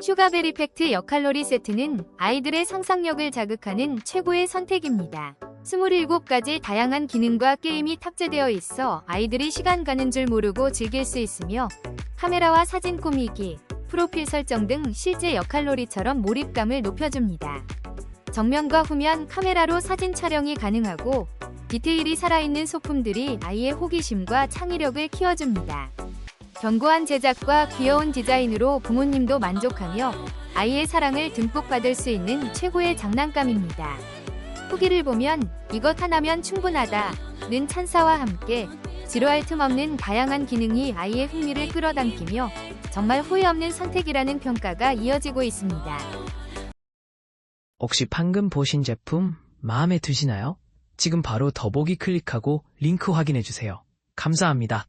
슈가베리 팩트 역칼로리 세트는 아이들의 상상력을 자극하는 최고의 선택입니다. 27가지 다양한 기능과 게임이 탑재되어 있어 아이들이 시간 가는 줄 모르고 즐길 수 있으며 카메라와 사진 꾸미기, 프로필 설정 등 실제 역칼로리처럼 몰입감을 높여줍니다. 정면과 후면 카메라로 사진 촬영이 가능하고 디테일이 살아있는 소품들이 아이의 호기심과 창의력을 키워줍니다. 견고한 제작과 귀여운 디자인으로 부모님도 만족하며 아이의 사랑을 듬뿍 받을 수 있는 최고의 장난감입니다. 후기를 보면 이것 하나면 충분하다 는 찬사와 함께 지루할 틈 없는 다양한 기능이 아이의 흥미를 끌어당기며 정말 후회 없는 선택이라는 평가가 이어지고 있습니다. 혹시 방금 보신 제품 마음에 드시나요? 지금 바로 더보기 클릭하고 링크 확인해주세요. 감사합니다.